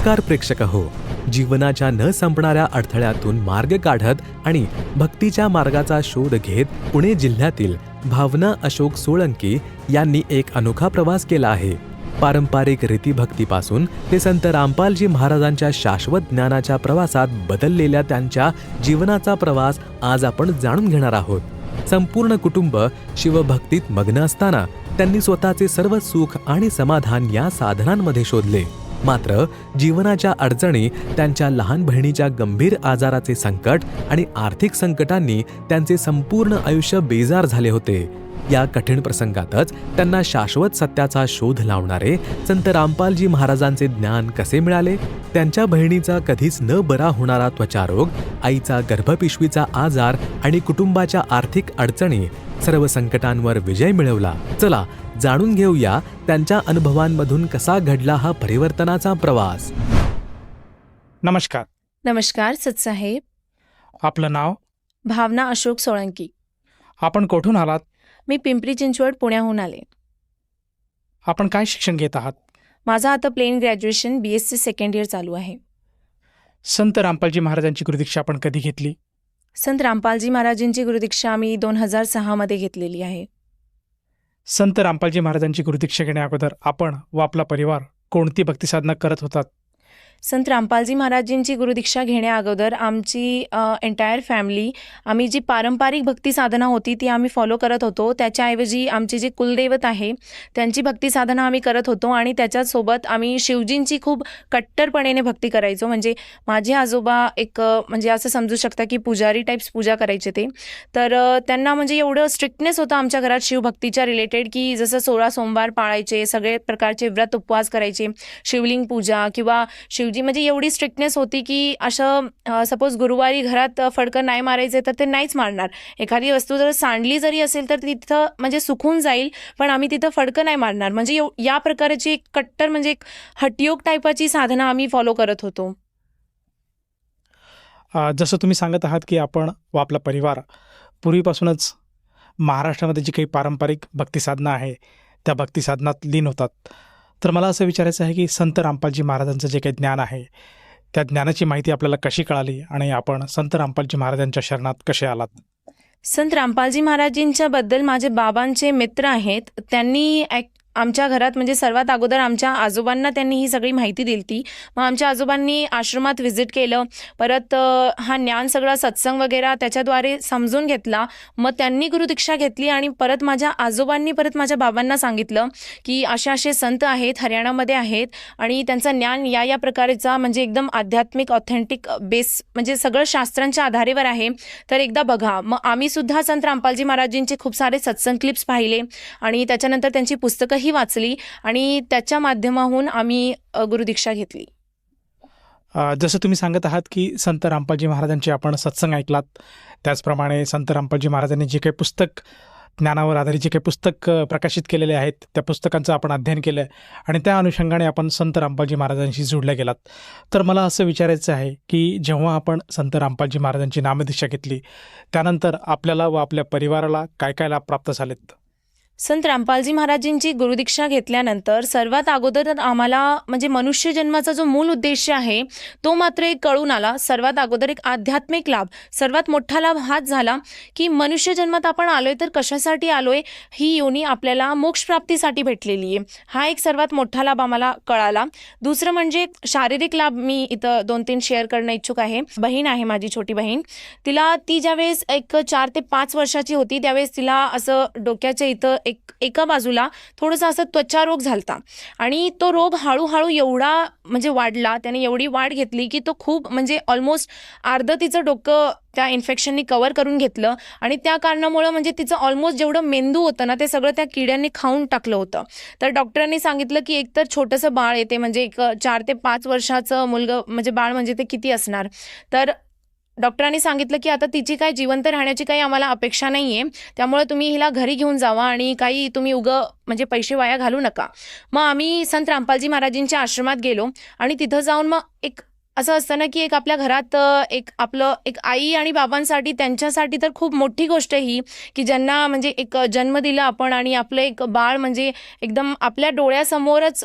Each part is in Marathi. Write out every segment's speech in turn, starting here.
नमस्कार प्रेक्षक हो. जीवनाच्या न संपणाऱ्या अडथळ्यातून मार्ग काढत आणि भक्तीच्या मार्गाचा शोध घेत पुणे जिल्ह्यातील भावना अशोक सोळंकी यांनी एक अनोखा प्रवास केला आहे. पारंपरिक रीतीभक्तीपासून ते संत रामपालजी महाराजांच्या शाश्वत ज्ञानाच्या प्रवासात बदललेल्या त्यांच्या जीवनाचा प्रवास आज आपण जाणून घेणार आहोत. संपूर्ण कुटुंब शिवभक्तीत मग्न असताना त्यांनी स्वतःचे सर्व सुख आणि समाधान या साधनांमध्ये शोधले. मात्र जीवनाच्या अडचणी त्यांच्या लहान बहिणीच्या गंभीर आजाराचे संकट आणि आर्थिक संकटांनी त्यांचे संपूर्ण आयुष्य बेजार झाले होते. या कठीण प्रसंगातच त्यांना शाश्वत सत्याचा शोध लावणारे संत रामपालजी महाराजांचे ज्ञान कसे मिळाले? त्यांच्या बहिणीचा कधीच न बरा होणारा त्वचारोग आईचा गर्भपिशवीचा आजार आणि कुटुंबाच्या आर्थिक अडचणी सर्व संकटांवर विजय मिळवला. चला जाणून घेऊया त्यांच्या अनुभवांमधून कसा घडला हा परिवर्तनाचा प्रवास. नमस्कार. नमस्कार सतसाहेब. आपलं नाव? भावना अशोक सोळंकी. आपण कुठून आलात? मी पिंपरी चिंचवड पुण्याहून आले. आपण काय शिक्षण घेत आहात? माझं आता plain graduation B S C second year चालू आहे. संत रामपालजी महाराजांची गुरुदीक्षा आपण कधी घेतली? संत रामपालजी महाराजांची गुरुदीक्षा आम्ही दोन हजार सहामध्ये घेतलेली आहे. संत रामपालजी महाराजांची गुरुदीक्षा घेण्याअगोदर आपण व आपला परिवार कोणती भक्तिसाधना करत होतात? संत रामपालजी महाराजांची गुरुदीक्षा घेण्याअगोदर आमची एंटायर फॅमिली आम्ही जी पारंपरिक भक्ती साधना होती ती आम्ही फॉलो करत होतो. त्याच्याऐवजी आमचे जे कुलदैवत आहे त्यांची भक्ती साधना आम्ही करत होतो आणि त्याच्यासोबत आम्ही शिवजींची खूप कट्टरपणेने भक्ती करायचो. म्हणजे माझे आजोबा एक म्हणजे असं समजू शकता की पुजारी टाईप्स पूजा करायचे ते. तर त्यांना म्हणजे एवढं स्ट्रिक्टनेस होतं आमच्या घरात शिवभक्तीच्या रिलेटेड की जसं सोळा सोमवार पाळायचे सगळे प्रकारचे व्रत उपवास करायचे शिवलिंग पूजा किंवा शिव शिवजी म्हणजे एवढी स्ट्रिक्टनेस होती की असं सपोज गुरुवारी घरात फडकं नाही मारायचे तर ते नाहीच मारणार. एखादी वस्तू जर सांडली जरी असेल तर तिथं म्हणजे सुकून जाईल पण आम्ही तिथं फडकं नाही मारणार. म्हणजे या प्रकारची एक कट्टर म्हणजे एक हटयोग टाईपाची साधना आम्ही फॉलो करत होतो. जसं तुम्ही सांगत आहात की आपण व आपला परिवार पूर्वीपासूनच महाराष्ट्रामध्ये जी काही पारंपरिक भक्तिसाधना आहे त्या भक्तिसाधनात लीन होतात. तर मला असं विचारायचं आहे की संत रामपालजी महाराजांचं जे काही ज्ञान आहे त्या ज्ञानाची माहिती आपल्याला कशी कळाली आणि आपण संत रामपालजी महाराजांच्या शरणात कसे आलात? संत रामपालजी महाराजींच्या बद्दल माझे बाबांचे मित्र आहेत त्यांनी ॲक आमच्या घरात म्हणजे सर्वात अगोदर आमच्या आजोबांना त्यांनी ही सगळी माहिती दिली ती मग आमच्या आजोबांनी आश्रमात व्हिजिट केलं. परत हा ज्ञान सगळा सत्संग वगैरे त्याच्याद्वारे समजून घेतला. मग त्यांनी गुरुदीक्षा घेतली आणि परत माझ्या आजोबांनी परत माझ्या बाबांना सांगितलं की असे असे संत आहेत हरियाणामध्ये आहेत आणि त्यांचं ज्ञान या या प्रकारचा म्हणजे एकदम आध्यात्मिक ऑथेंटिक बेस म्हणजे सगळं शास्त्रांच्या आधारेवर आहे. तर एकदा बघा मग आम्हीसुद्धा संत रामपालजी महाराजांचे खूप सारे सत्संग क्लिप्स पाहिले आणि त्याच्यानंतर त्यांची पुस्तकंही वाचली आणि त्याच्या माध्यमाहून आम्ही गुरुदीक्षा घेतली. जसं तुम्ही सांगत आहात की संत रामपालजी महाराजांची आपण सत्संग ऐकलात. त्याचप्रमाणे संत रामपालजी महाराजांनी जे काही पुस्तक ज्ञानावर आधारित जे काही पुस्तक प्रकाशित केलेले आहेत त्या पुस्तकांचं आपण अध्ययन केलं आणि त्या अनुषंगाने आपण संत रामपालजी महाराजांशी जोडल्या गेलात. तर मला असं विचारायचं आहे की जेव्हा आपण संत रामपालजी महाराजांची नामदीक्षा घेतली त्यानंतर आपल्याला व आपल्या परिवाराला काय काय लाभ प्राप्त झालेत? संत रामपालजी महाराजांची गुरुदीक्षा घेतल्यानंतर सर्वात अगोदर तर आम्हाला म्हणजे मनुष्य जन्माचा जो मूल उद्देश आहे तो मात्र एक कळून आला. सर्वात अगोदर एक आध्यात्मिक लाभ सर्वात मोठा लाभ हाच झाला की मनुष्य जन्मात आपण आलोय तर कशासाठी आलोय ही योनी आपल्याला मोक्षप्राप्तीसाठी भेटलेली आहे. हा एक सर्वात मोठा लाभ आम्हाला कळाला. दुसरं म्हणजे शारीरिक लाभ मी इथं दोन तीन शेअर करणं इच्छुक आहे. बहीण आहे माझी छोटी बहीण. तिला ती ज्यावेळेस एक चार ते पाच वर्षाची होती त्यावेळेस तिला असं डोक्याच्या इथं एक एका बाजूला थोडंसं असं त्वचा रोग झालता. आणि तो रोग हळूहळू एवढा म्हणजे वाढला त्याने एवढी वाढ घेतली की तो खूप म्हणजे ऑलमोस्ट अर्ध तिचं डोकं त्या इन्फेक्शननी कवर करून घेतलं. आणि त्या कारणामुळं म्हणजे तिचं ऑलमोस्ट जेवढं मेंदू होतं ना ते सगळं त्या किड्यांनी खाऊन टाकलं होतं. तर डॉक्टरांनी सांगितलं की एकतर छोटंसं बाळ येते म्हणजे एक चार ते पाच वर्षाचं मुलगं म्हणजे बाळ म्हणजे ते किती असणार? तर डॉक्टरांनी सांगितलं की आता तिची काय जिवंत राहण्याची काही आम्हाला अपेक्षा नाही आहे त्यामुळे तुम्ही हिला घरी घेऊन जावा आणि काही तुम्ही उग म्हणजे पैसे वाया घालू नका. मग आम्ही संत रामपालजी महाराजींच्या आश्रमात गेलो आणि तिथं जाऊन मग एक असं असतं ना की एक आपल्या घरात एक आपलं एक आई आणि बाबांसाठी त्यांच्यासाठी तर खूप मोठी गोष्ट ही की ज्यांना म्हणजे एक जन्म दिला आपण आणि आपलं एक बाळ म्हणजे एकदम आपल्या डोळ्यासमोरच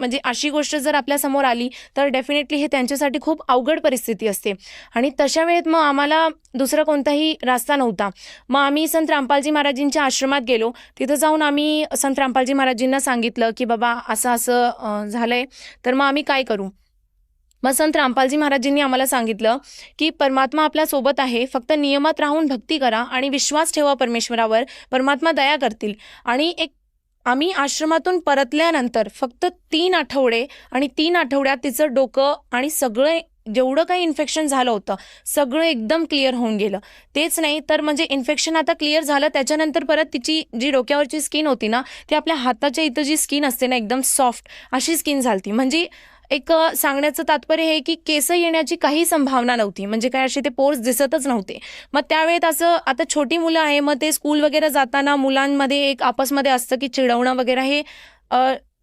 म्हणजे अशी गोष्ट जर आपल्यासमोर आली तर डेफिनेटली हे त्यांच्यासाठी खूप अवघड परिस्थिती असते. आणि तशा वेळेत मग आम्हाला दुसरा कोणताही रास्ता नव्हता. मग आम्ही संत रामपालजी महाराजींच्या आश्रमात गेलो. तिथं जाऊन आम्ही संत रामपालजी महाराजींना सांगितलं की बाबा असं असं झालं झालंय. तर मग आम्ही काय करू? मग संत रामपालजी महाराजींनी आम्हाला सांगितलं की परमात्मा आपल्यासोबत आहे. फक्त नियमात राहून भक्ती करा आणि विश्वास ठेवा परमेश्वरावर. परमात्मा दया करतील. आणि एक आम्ही आश्रमातून परतल्यानंतर फक्त तीन आठवडे आणि तीन आठवड्यात तिचं डोकं आणि सगळं जेवढं काही इन्फेक्शन झालं होतं सगळं एकदम क्लिअर होऊन गेलं. तेच नाही तर म्हणजे इन्फेक्शन आता क्लिअर झालं त्याच्यानंतर परत तिची जी डोक्यावरची स्किन होती ना ती आपल्या हाताच्या इथं जी स्किन असते ना एकदम सॉफ्ट अशी स्किन झालती. म्हणजे एक सांगण्याचं तात्पर्य हे की केस येण्याची काही संभावना नव्हती. म्हणजे काय असे ते पोर्स दिसतच नव्हते. मग त्यावेळेत असं आता छोटी मुलं आहे मग ते स्कूल वगैरे जाताना मुलांमध्ये एक आपसमध्ये असतं की चिडवणं वगैरे हे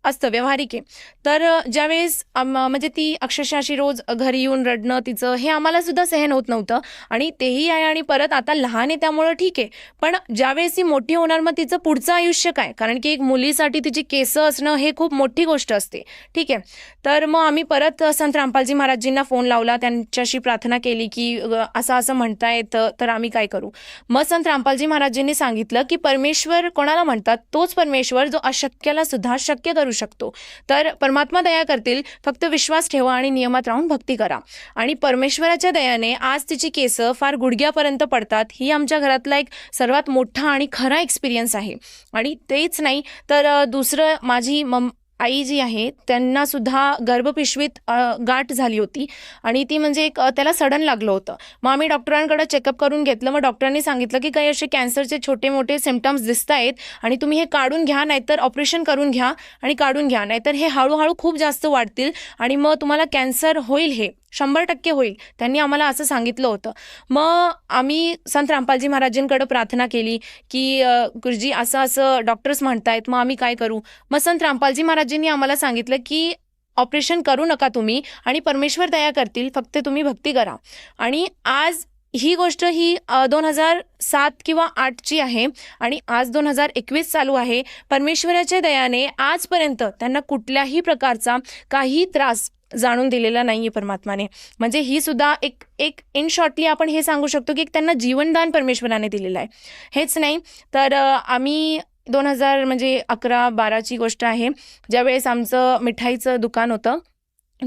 असतं व्यावहारिक. आहे तर ज्यावेळेस म्हणजे ती अक्षरशः अशी रोज घरी येऊन रडणं तिचं हे आम्हाला सुद्धा सहन होत नव्हतं. आणि तेही आहे आणि परत आता लहान आहे त्यामुळं ठीक आहे. पण ज्यावेळेस ती मोठी होणार मग तिचं पुढचं आयुष्य काय? कारण की एक मुलीसाठी तिची केसं असणं हे खूप मोठी गोष्ट असते. ठीक आहे? तर मग आम्ही परत संत रामपालजी महाराजजींना फोन लावला. त्यांच्याशी प्रार्थना केली की असं असं म्हणता येतं तर आम्ही काय करू? मग संत रामपालजी महाराजजींनी सांगितलं की परमेश्वर कोणाला म्हणतात? तोच परमेश्वर जो अशक्याला सुद्धा शक्य करू शकतो. तर परमात्मा दया करतील. फक्त विश्वास ठेवा आणि नियमात राहून भक्ती करा. आणि परमेश्वराच्या दयाने आज तिची केसं फार गुडघ्यापर्यंत पडतात. ही आमच्या घरातला एक सर्वात मोठा आणि खरा एक्सपिरियन्स आहे. आणि तेच नाही तर दुसरं माझी मम आई जी आहे त्यांना सुद्धा गर्भपिशवीत गाठ झाली होती. आणि ती म्हणजे एक त्याला सडन लागलं होतं. मग आम्ही डॉक्टरांकडे चेकअप करून घेतलं. मग डॉक्टरांनी सांगितलं की काही असे कॅन्सरचे छोटे मोठे सिमटम्स दिसत आहेत आणि तुम्ही हे काढून घ्या नाहीतर ऑपरेशन करून घ्या आणि काढून घ्या. नाहीतर हे हळूहळू खूप जास्त वाढतील आणि मग तुम्हाला कॅन्सर होईल हे. शंभर टक्के होईल. त्यांनी आम्हाला असं सांगितलं होतं. मग आम्ही संत रामपालजी महाराजांकडे प्रार्थना केली की गुरुजी असं असं डॉक्टर्स म्हणतायत मग आम्ही काय करू? मग संत रामपालजी महाराजांनी आम्हाला सांगितलं की ऑपरेशन करू नका तुम्ही आणि परमेश्वर दया करतील फक्त तुम्ही भक्ती करा. आणि आज ही गोष्ट ही दोन हजार सात किंवा आठची आहे आणि आज दोन हजार एकवीस चालू आहे. परमेश्वराच्या दयाने आजपर्यंत त्यांना कुठल्याही प्रकारचा काही त्रास जाणून दिलेला नाही आहे परमात्माने. म्हणजे ही सुद्धा एक एक इन शॉर्टली आपण हे सांगू शकतो की एक त्यांना जीवनदान परमेश्वराने दिलेलं आहे. हेच नाही तर आम्ही दोन हजार म्हणजे अकरा बाराची गोष्ट आहे. ज्यावेळेस आमचं मिठाईचं दुकान होतं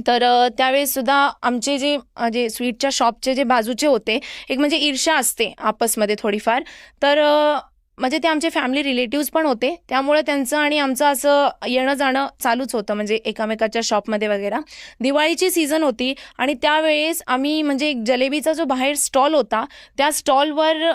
तर त्यावेळेससुद्धा त्यावेळेस सुद्धा आमचे जे जे स्वीटच्या शॉपचे जे बाजूचे होते एक म्हणजे ईर्षा असते आपसमध्ये थोडीफार. तर म्हणजे ते आमचे फॅमिली रिलेटिव्स पण होते. त्यामुळे त्यांचं आणि आमचं असं येणं जाणं चालूच होतं म्हणजे एकामेकाच्या शॉपमध्ये वगैरे. दिवाळीची सीझन होती आणि त्यावेळेस आम्ही म्हणजे एक जलेबीचा जो बाहेर स्टॉल होता त्या स्टॉलवर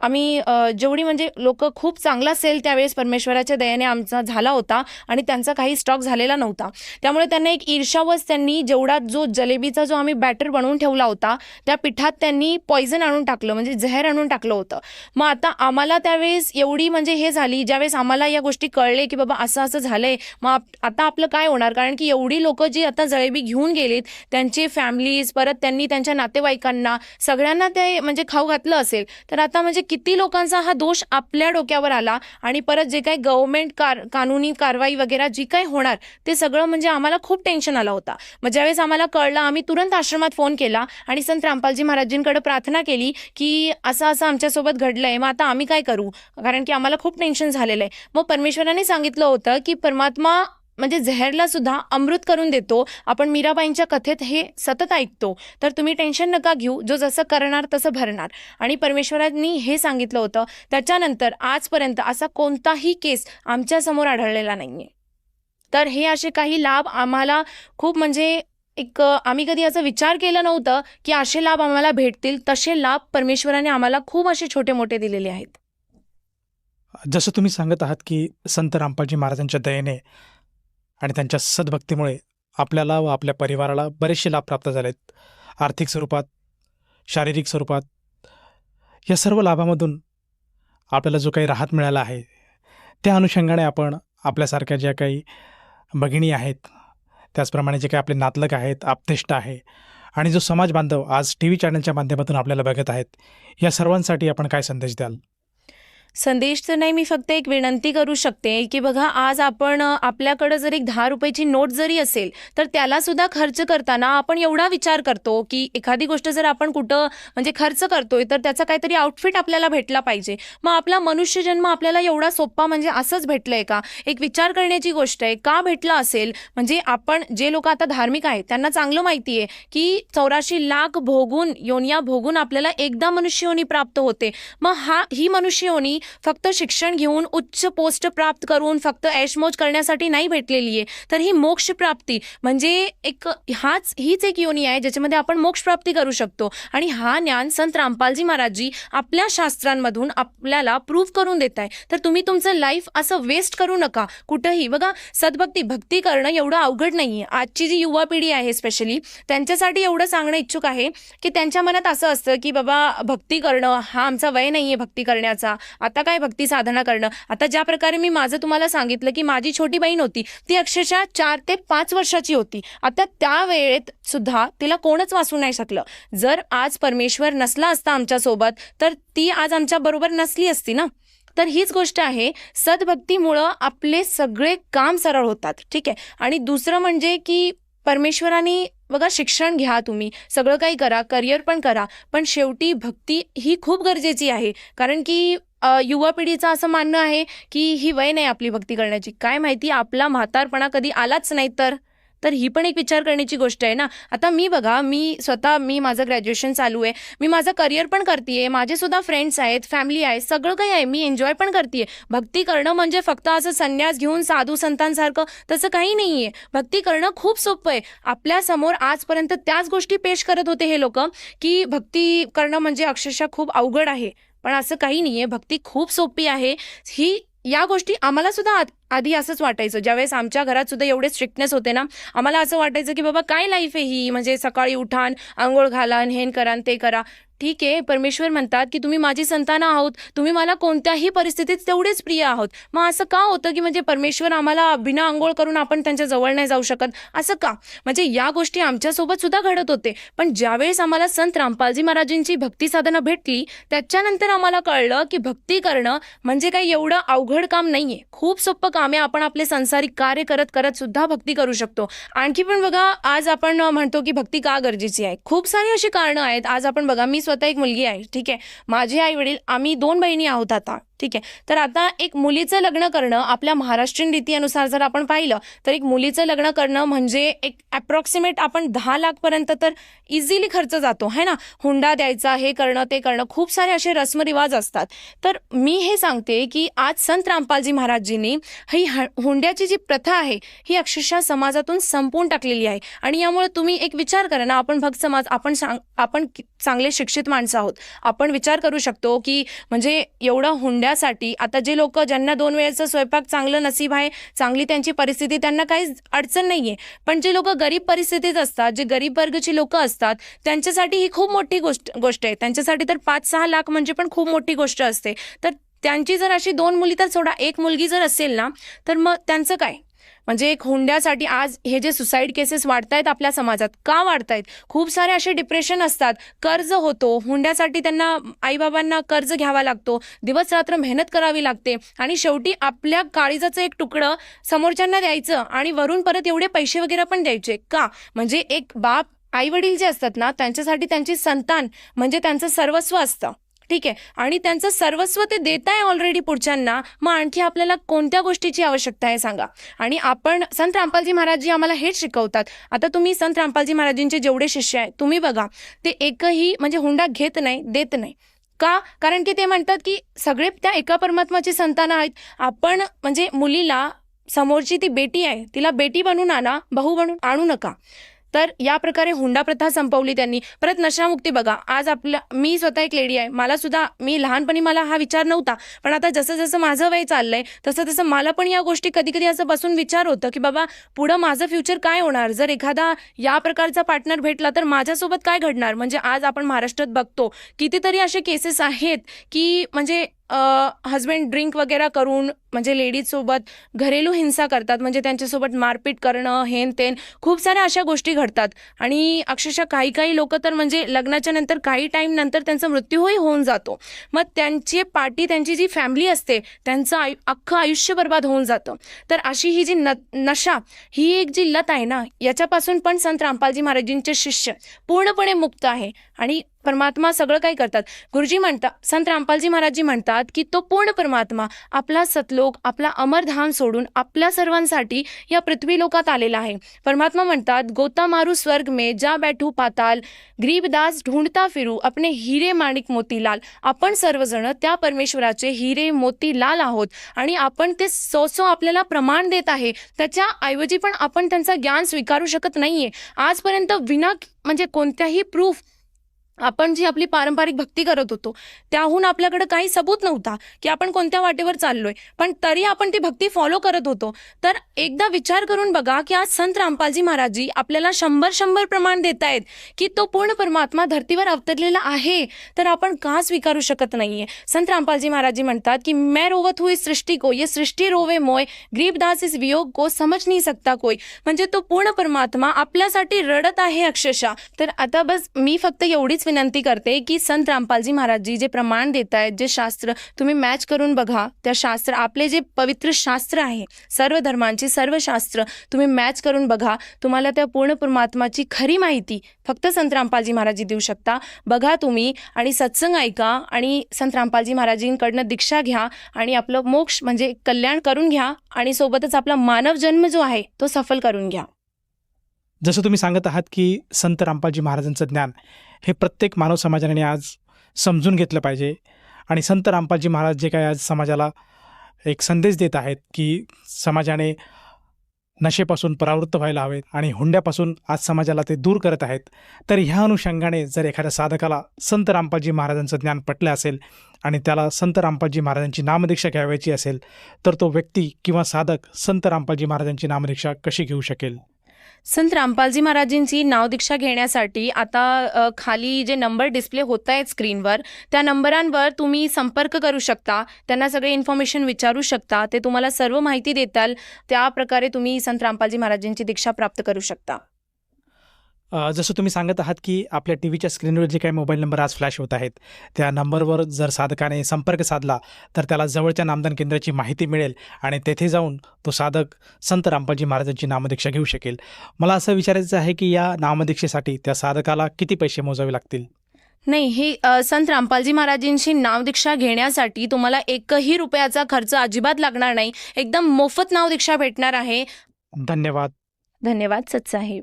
आम्ही जेवढी म्हणजे लोक खूप चांगला सेल त्यावेळेस परमेश्वराच्या दयाने आमचा झाला होता आणि त्यांचा काही स्टॉक झालेला नव्हता. त्यामुळे त्यांना एक ईर्षावच त्यांनी जेवढा जो जलेबीचा जो आम्ही बॅटर बनवून ठेवला होता त्या पिठात त्यांनी पॉयझन आणून टाकलं म्हणजे जहर आणून टाकलं होतं. मग आता आम्हाला त्यावेळेस एवढी म्हणजे हे झाली ज्यावेळेस आम्हाला या गोष्टी कळले की बाबा असं असं झालंय मग आप- आता आपलं काय होणार? कारण की एवढी लोक जी आता जलेबी घेऊन गेलीत त्यांची फॅमिलीज परत त्यांनी त्यांच्या नातेवाईकांना सगळ्यांना ते म्हणजे खाऊ घातलं असेल तर आता म्हणजे किती लोकांचा हा दोष आपल्या डोक्यावर आला आणि परत जे काही गव्हर्नमेंट कार कानूनी कारवाई वगैरे जी काही होणार ते सगळं म्हणजे आम्हाला खूप टेन्शन आलं होता. मग ज्यावेळेस आम्हाला कळलं आम्ही तुरंत आश्रमात फोन केला आणि संत रामपालजी महाराजांकडे प्रार्थना केली की असं असं आमच्यासोबत घडलंय मग आता आम्ही काय करू? कारण की आम्हाला खूप टेन्शन झालेलं आहे. मग परमेश्वराने सांगितलं होतं की परमात्मा म्हणजे झेहरला सुद्धा अमृत करून देतो. आपण मीराबाईंच्या कथेत हे सतत ऐकतो. तर तुम्ही टेन्शन नका घेऊ. जो जसं करणार तसं भरणार. आणि परमेश्वरांनी हे सांगितलं होतं. त्याच्यानंतर आजपर्यंत असा कोणताही केस आमच्यासमोर आढळलेला नाहीये. तर हे असे काही लाभ आम्हाला खूप म्हणजे एक आम्ही कधी असं विचार केला नव्हतं की असे लाभ आम्हाला भेटतील. तसे लाभ परमेश्वराने आम्हाला खूप असे छोटे मोठे दिलेले आहेत. जसं तुम्ही सांगत आहात की संत रामपालजी महाराजांच्या दयेने आणि त्यांच्या सद्भक्तीमुळे आपल्याला व आपल्या परिवाराला बरेचसे लाभ प्राप्त झालेत. आर्थिक स्वरूपात शारीरिक स्वरूपात या सर्व लाभामधून आपल्याला जो काही राहत मिळाला आहे त्या अनुषंगाने आपण आपल्यासारख्या ज्या काही भगिनी आहेत त्याचप्रमाणे जे काही आपले नातलग आहेत आपतेष्ट आहे आणि जो समाज बांधव आज टी व्ही चॅनलच्या माध्यमातून आपल्याला बघत आहेत या सर्वांसाठी आपण काय संदेश द्याल? संदेश तर नाही मी फक्त एक विनंती करू शकते की बघा आज आपण आपल्याकडं जर एक दहा रुपयाची नोट जरी असेल तर त्याला सुद्धा खर्च करताना आपण एवढा विचार करतो की एखादी गोष्ट जर आपण कुठं म्हणजे खर्च करतोय तर त्याचा काहीतरी आउटफिट आपल्याला भेटला पाहिजे. मग आपला मनुष्य जन्म आपल्याला एवढा सोपा म्हणजे असंच भेटलंय का? एक विचार करण्याची गोष्ट आहे का भेटला असेल? म्हणजे आपण जे लोक आता धार्मिक आहेत त्यांना चांगलं माहिती आहे की चौराशी लाख भोगून योनिया भोगून आपल्याला एकदा मनुष्य होनी प्राप्त होते. मग हा ही मनुष्य होनी फक्त शिक्षण घेऊन उच्च पोस्ट प्राप्त करून फक्त ऐशमोज करण्यासाठी नाही भेटलेली आहे. तर ही मोक्ष प्राप्ती म्हणजे एक हाच हीच एक योनी आहे ज्याच्यामध्ये आपण मोक्ष प्राप्ती करू शकतो. आणि हा ज्ञान संत रामपालजी महाराजजी आपल्या शास्त्रांमधून आपल्याला प्रूव्ह करून देत आहे. तर तुम्ही तुमचं लाईफ असं वेस्ट करू नका. कुठंही बघा सद्भक्ती भक्ती करणं एवढं अवघड नाही आहे आजची जी युवा पिढी आहे स्पेशली त्यांच्यासाठी एवढं सांगणं इच्छुक आहे की त्यांच्या मनात असं असतं की बाबा भक्ती करणं हा आमचा वय नाही आहे भक्ती करण्याचा. आता काय भक्ती साधना करणं? आता ज्या प्रकारे मी माझं तुम्हाला सांगितलं की माझी छोटी बहीण होती ती अक्षरशः चार ते पाच वर्षाची होती. आता त्या वेळेत सुद्धा तिला कोणच वाचू नाही शकलं. जर आज परमेश्वर नसला असता आमच्यासोबत तर ती आज आमच्या बरोबर नसली असती ना? तर हीच गोष्ट आहे सद्भक्तीमुळं आपले सगळे काम सरळ होतात. ठीक आहे? आणि दुसरं म्हणजे की परमेश्वराने बघा शिक्षण घ्या तुम्ही. सगळं काही करा करिअर पण करा. पण शेवटी भक्ती ही खूप गरजेची आहे. कारण की युवा पिढीचं असं मानणं आहे की ही वय नाही आपली भक्ती करण्याची. काय माहिती आपला म्हातारपणा कधी आलाच नाही तर. तर ही पण एक विचार करण्याची गोष्ट आहे ना. आता मी बघा मी स्वतः मी माझं ग्रॅज्युएशन चालू आहे. मी माझं करिअर पण करते माझे सुद्धा फ्रेंड्स आहेत फॅमिली आहे सगळं काही आहे. मी एन्जॉय पण करते भक्ती करणं म्हणजे फक्त असं संन्यास घेऊन साधू संतांसारखं तसं काही नाही आहे भक्ती करणं खूप सोपं आहे. आपल्यासमोर आजपर्यंत त्याच गोष्टी पेश करत होते हे लोक की भक्ती करणं म्हणजे अक्षरशः खूप अवघड आहे. पण असं काही नाही आहे भक्ती खूप सोपी आहे. ही या गोष्टी आम्हाला सुद्धा आधी असंच वाटायचं. ज्यावेळेस आमच्या घरात सुद्धा एवढे स्ट्रिक्टनेस होते ना आम्हाला असं वाटायचं की बाबा काय लाईफ आहे ही? म्हणजे सकाळी उठान आंघोळ घालान हेन करान ते करा. ठीक आहे परमेश्वर म्हणतात की तुम्ही माझी संतानं आहोत तुम्ही मला कोणत्याही परिस्थितीत तेवढेच प्रिय आहोत. मग असं का होतं की म्हणजे परमेश्वर आम्हाला बिना आंघोळ करून आपण त्यांच्या जवळ नाही जाऊ शकत? असं का? म्हणजे या गोष्टी आमच्यासोबत सुद्धा घडत होते. पण ज्यावेळेस आम्हाला संत रामपालजी महाराजांची भक्ती साधना भेटली त्याच्यानंतर आम्हाला कळलं की भक्ती करणं म्हणजे काही एवढं अवघड काम नाहीये. खूप सोपं काम आहे आपण आपले संसारिक कार्य करत करत सुद्धा भक्ती करू शकतो. आणखी पण बघा आज आपण म्हणतो की भक्ती का गरजेची आहे? खूप सारी अशी कारणं आहेत. आज आपण बघा मी स्वतः एक मुलगी आहे ठीक आहे? माझे आई वडील आम्ही दोन बहिणी आहोत आता. ठीक आहे. तर आता एक मुलीचं लग्न करणं आपल्या महाराष्ट्रीयन रीतीनुसार जर आपण पाहिलं तर एक मुलीचं लग्न करणं म्हणजे एक अप्रॉक्सिमेट आपण दहा लाखपर्यंत तर इझिली खर्च जातो है ना? हुंडा द्यायचा हे करणं ते करणं खूप सारे असे रस्मरिवाज असतात. तर मी हे सांगते की आज संत रामपालजी महाराजजींनी ही ह- हुंड्याची जी प्रथा आहे ही अक्षरशः समाजातून संपवून टाकलेली आहे. आणि यामुळे तुम्ही एक विचार करा ना आपण भक्त समाज आपण सांग आपण चांगले शिक्षित माणसं आहोत. आपण विचार करू शकतो की म्हणजे एवढं हुंड्या यासाठी आता जे लोक ज्यांना दोन वेळेचं स्वयंपाक चांगलं नसीब आहे चांगली त्यांची परिस्थिती त्यांना काहीच अडचण नाही आहे पण जे लोक गरीब परिस्थितीत असतात जे गरीब वर्गाची लोक असतात त्यांच्यासाठी ही खूप मोठी गोष्ट गोष्ट आहे. त्यांच्यासाठी तर पाच सहा लाख म्हणजे पण खूप मोठी गोष्ट असते. तर त्यांची जर अशी दोन मुली तर सोडा एक मुलगी जर असेल ना तर मग त्यांचं काय? म्हणजे एक हुंड्यासाठी आज हे जे सुसाईड केसेस वाढतायत आपल्या समाजात का वाढतायत? खूप सारे असे डिप्रेशन असतात. कर्ज होतो हुंड्यासाठी त्यांना आईबाबांना कर्ज घ्यावा लागतो दिवस रात्र मेहनत करावी लागते आणि शेवटी आपल्या काळीजाचं एक तुकडं समोरच्यांना द्यायचं आणि वरून परत एवढे पैसे वगैरे पण द्यायचे. का? म्हणजे एक बाप आई वडील जे असतात ना त्यांच्यासाठी त्यांची संतान म्हणजे त्यांचं सर्वस्व असतं. ठीक आहे. आणि त्यांचं सर्वस्व ते देत आहे ऑलरेडी पुढच्यांना. मग आणखी आपल्याला कोणत्या गोष्टीची आवश्यकता आहे सांगा. आणि आपण संत रामपालजी महाराजजी आम्हाला हेच शिकवतात. आता तुम्ही संत रामपालजी महाराजांचे जेवढे शिष्य आहे तुम्ही बघा. ते एकही म्हणजे हुंडा घेत नाही देत नाही. का? कारण की ते म्हणतात की सगळे त्या एका परमात्माची संतानं आहेत. आपण म्हणजे मुलीला समोरची ती बेटी आहे तिला बेटी बनवून आणा भाऊ बनून आणू नका. तर या प्रकारे हुंडा प्रथा संपवली त्यांनी. परत नशामुक्ती बघा. आज आपलं मी स्वतः एक लेडी आहे. मला सुद्धा मी लहानपणी मला हा विचार नव्हता. पण आता जसं जसं माझं वय चाललंय तसं तसं मला पण या गोष्टी कधी कधी असं बसून विचार होतं की बाबा पुढं माझं फ्युचर काय होणार? जर एखादा या प्रकारचा पार्टनर भेटला तर माझ्यासोबत काय घडणार? म्हणजे आज आपण महाराष्ट्रात बघतो कितीतरी असे केसेस आहेत की म्हणजे हजबंड ड्रिंक वगैरे करून म्हणजे लेडीजसोबत घरेलू हिंसा करतात म्हणजे त्यांच्यासोबत मारपीट करणं हेन तेन खूप साऱ्या अशा गोष्टी घडतात. आणि अक्षरशः काही काही लोक तर म्हणजे लग्नाच्या नंतर काही टाईम नंतर त्यांचा मृत्यूही होऊन जातो. मग त्यांची पार्टी त्यांची जी फॅमिली असते त्यांचं आयु अख्खं आयुष्य बर्बाद होऊन जातं. तर अशी ही जी न नशा ही एक जी लत आहे ना याच्यापासून पण संत रामपालजी महाराजींचे शिष्य पूर्णपणे मुक्त आहे. आणि परमात्मा सगळं काही करतात. गुरुजी म्हणतात संत रामपालजी महाराजजी म्हणतात की तो पूर्ण परमात्मा आपला सतलोक आपला अमरधाम सोडून आपल्या सर्वांसाठी या पृथ्वी लोकात आलेला आहे. परमात्मा म्हणतात गोता मारू स्वर्ग मे जा बैठू पाताल गरीबदास ढूंढता फिरू आपले हिरे माणिक मोतीलाल. आपण सर्वजण त्या परमेश्वराचे हिरे मोतीलाल आहोत आणि आपण ते सो सो आपल्याला प्रमाण देत आहे. त्याच्या ऐवजी पण आपण त्यांचा ज्ञान स्वीकारू शकत नाहीये. आजपर्यंत विना म्हणजे कोणत्याही प्रूफ आपण जी आपली पारंपरिक भक्ती करत होतो त्याहून आपल्याकडे काही सबूत नव्हता की आपण कोणत्या वाटेवर चाललोय. पण तरी आपण ती भक्ती फॉलो करत होतो. तर एकदा विचार करून बघा की आज संत रामपालजी महाराजजी आपल्याला शंभर शंभर प्रमाण देत आहेत की तो पूर्ण परमात्मा धर्तीवर अवतरलेला आहे तर आपण का स्वीकारू शकत नाहीये? संत रामपालजी महाराजजी म्हणतात की मैं रोवत हुई सृष्टी को ये सृष्टी रोवे मोय गरीबदास इस वियोग को समज नाही सकता कोई. म्हणजे तो पूर्ण परमात्मा आपल्यासाठी रडत आहे अक्षरशः. तर आता बस मी फक्त एवढीच विनंती करते की संत रामपालजी महाराजजी जे प्रमाण देत आहेत जे शास्त्र तुम्ही मॅच करून बघा त्या शास्त्र आपले जे पवित्र शास्त्र आहे सर्व धर्मांचे सर्व शास्त्र तुम्ही मॅच करून बघा. तुम्हाला त्या पूर्ण परमात्माची खरी माहिती फक्त संत रामपालजी महाराजी देऊ शकता. बघा तुम्ही आणि सत्संग ऐका आणि संत रामपालजी महाराजींकडनं दीक्षा घ्या आणि आपलं मोक्ष म्हणजे कल्याण करून घ्या आणि सोबतच आपला मानव जन्म जो आहे तो सफल करून घ्या. जसं तुम्ही सांगत आहात की संत रामपालजी महाराजांचं ज्ञान हे प्रत्येक मानव समाजाने आज समजून घेतलं पाहिजे. आणि संत रामपालजी महाराज जे काय आज समाजाला एक संदेश देत आहेत की समाजाने नशेपासून परावृत्त व्हायला हवेत आणि हुंड्यापासून आज समाजाला ते दूर करत आहेत. तर ह्या अनुषंगाने जर एखाद्या साधकाला संत रामपालजी महाराजांचं ज्ञान पटलं असेल आणि त्याला संत रामपालजी महाराजांची नामदीक्षा घ्यावायची असेल तर तो व्यक्ती किंवा साधक संत रामपालजी महाराजांची नामदीक्षा कशी घेऊ शकेल? संत रामपालजी महाराजींची नावदीक्षा घेण्यासाठी आता खाली जे नंबर डिस्प्ले होत आहेत स्क्रीनवर त्या नंबरांवर तुम्ही संपर्क करू शकता. त्यांना सगळे इन्फॉर्मेशन विचारू शकता. ते तुम्हाला सर्व माहिती देताल. त्या प्रकारे तुम्ही संत रामपालजी महाराजांची दीक्षा प्राप्त करू शकता. जसं तुम्ही सांगत आहात की आपल्या टी व्हीच्या स्क्रीनवर जे काही मोबाईल नंबर आज फ्लॅश होत आहेत त्या नंबरवर जर साधकाने संपर्क साधला तर त्याला जवळच्या नामदान केंद्राची माहिती मिळेल आणि तेथे जाऊन तो साधक संत रामपालजी महाराजांची नामदीक्षा घेऊ शकेल. मला असं विचारायचं आहे की या नामदीक्षेसाठी त्या साधकाला किती पैसे मोजावे लागतील? नाही हे संत रामपालजी महाराजींची नावदीक्षा घेण्यासाठी तुम्हाला एकही रुपयाचा खर्च अजिबात लागणार नाही. एकदम मोफत नावदीक्षा भेटणार आहे. धन्यवाद. धन्यवाद सत्साहेब.